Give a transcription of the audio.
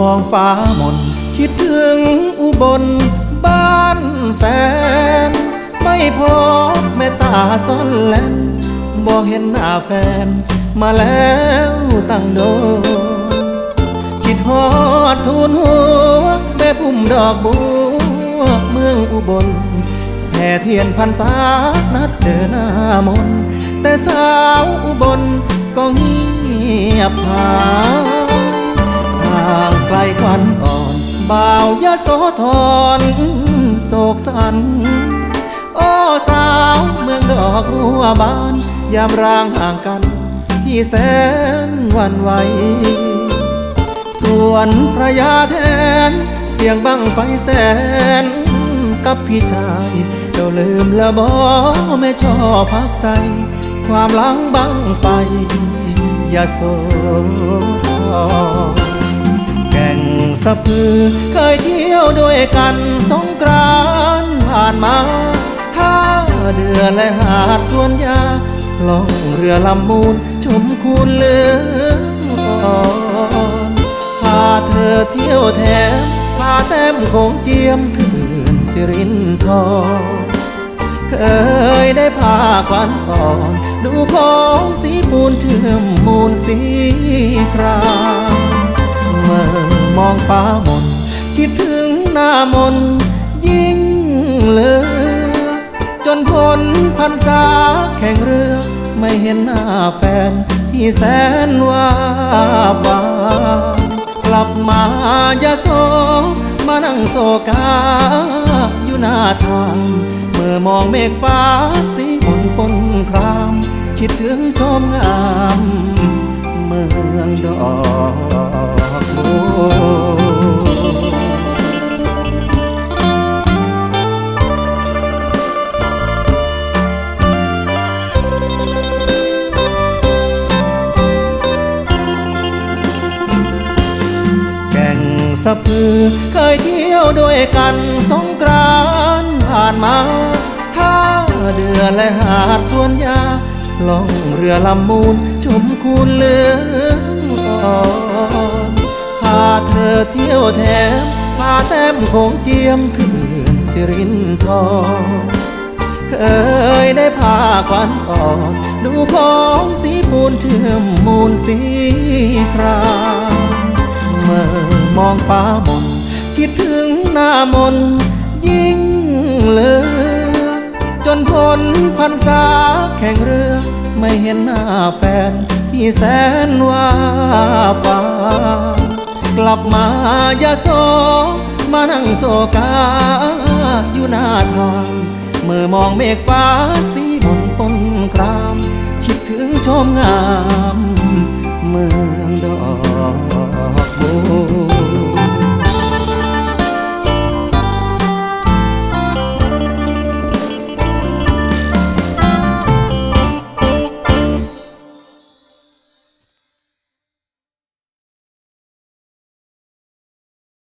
มองฟ้ามนคิดถึงอุบลบ้านแฟน ไม่พบแม่ตาซ่อนแลนบอกเห็นหน้าแฟน มาแล้วตั้งโดคิดฮอดทูนหัวแม่พุ่มดอกบัวเมืองอุบลแผ่เทียนพันษานัดเจอหน้ามน แต่สาวอุบลก็เงียบหายห่าง ไกลควันอ่อนบ่าวยะโสธรโศกสัน โอ้สาวเมืองดอกบัวบาน ยามร่างห่างกัน ที่แสนวันไหว ส่วนพระยาแทน เสียงบังไฟแสน กับพี่ชาย เจ้าลืมละบอไม่ชอบพักใส ความหลังบังไฟยาโศธร สะพือ เคยเที่ยวด้วยกันสงกรานผ่านมาท่าเดือและหาดสวนยาล่องเรือลำมูลชมคูนเลืองอ่อนพาเธอเที่ยวแถมพาแต้มคงเจียมเขื่อนสิรินทรเคยได้พาควันอ่อน ดูของสีปูนเชื่อมมูลสีคราม องฟ้ามนคิดถึงหน้ามนยิ่งเลือ จนพ้นพันษาแข่งเรือ ไม่เห็นหน้าแฟนที่แสนว่าบากลับมายาโซมานั่งโศกา อยู่หน้าทางเมื่อมองเมฆฟ้าสีมนปนคราม คิดถึงชมงาม เมืองดอก สะพือเคยเที่ยวด้วยกันสงกรานผ่านมาท่าเดือและหาดสวนยาล่องเรือลำมูลชมคูนเลือาแต้งเจียมเขื่นสิรินทรเคยได้พาควันอ่อนดูของสีปูนเชื่อมมูลสีครามเมื่อมองฟ้ามนคิดถึงหน้ามนยิ่งเลือจนพ้นพันษาแข่งเรือไม่เห็นหน้าแฟนที่แสนว่าปากลับมายาโซ มานั่งโศกา อยู่หน้าทางเมื่อมองเมฆฟ้าสีมนปนคราม คิดถึงชมงาม เมืองดอกบัว